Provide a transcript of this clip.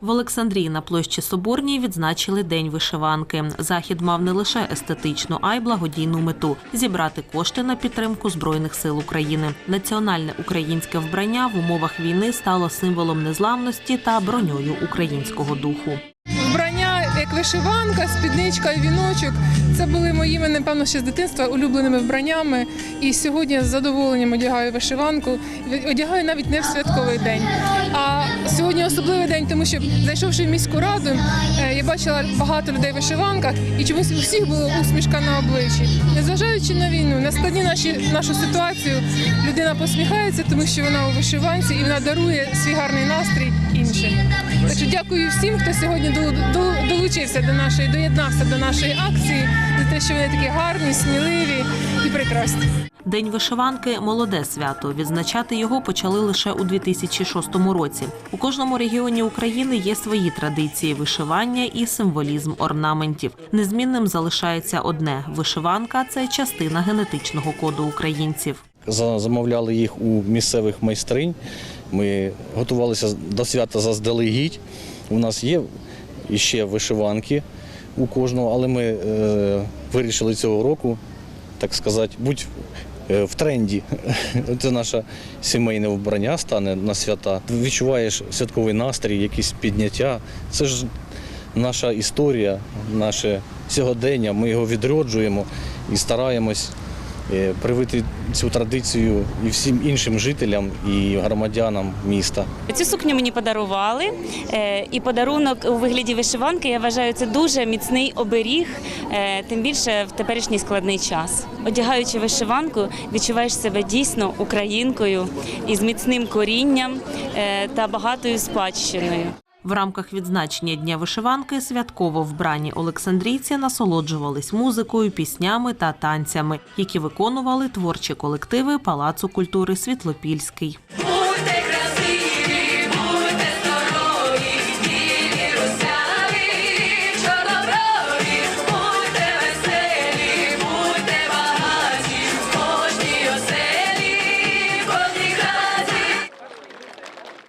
В Олександрії на площі Соборній відзначили День вишиванки. Захід мав не лише естетичну, а й благодійну мету зібрати кошти на підтримку збройних сил України. Національне українське вбрання в умовах війни стало символом незламності та броньою українського духу. Вбрання, як вишиванка, спідничка і віночок. Це були моїми, напевно, ще з дитинства улюбленими вбраннями. І сьогодні з задоволенням одягаю вишиванку. Одягаю навіть не в святковий день. А сьогодні особливий день, тому що зайшовши в міську раду, е, я бачила багато людей в вишиванках, і чомусь у всіх була усмішка на обличчі. Незважаючи на війну, на складні наші нашу ситуацію, людина посміхається, тому що вона у вишиванці і вона дарує свій гарний настрій іншим. Так що дякую всім, хто сьогодні долу- долу- долучився до нашої, доєднався до нашої акції, за те, що вони такі гарні, сміливі і прекрасні. День вишиванки молоде свято. Відзначати його почали лише у 2006 році. У кожному регіоні України є свої традиції вишивання і символізм орнаментів. Незмінним залишається одне: вишиванка це частина генетичного коду українців. За- Замовляли їх у місцевих майстринь. Ми готувалися до свята заздалегідь. У нас є ще вишиванки у кожного, але ми е, вирішили цього року, так сказати, будь е, в тренді. Це наше сімейне вбрання стане на свята. Відчуваєш святковий настрій, якісь підняття. Це ж наша історія, наше сьогодення. Ми його відроджуємо і стараємось привити цю традицію і всім іншим жителям і громадянам міста. Цю сукню мені подарували, е, і подарунок у вигляді вишиванки я вважаю це дуже міцний оберіг, е, тим більше в теперішній складний час. Одягаючи вишиванку, відчуваєш себе дійсно українкою із міцним корінням е, та багатою спадщиною. В рамках відзначення Дня вишиванки святково вбрані олександрійці насолоджувались музикою, піснями та танцями, які виконували творчі колективи Палацу культури Світлопільський.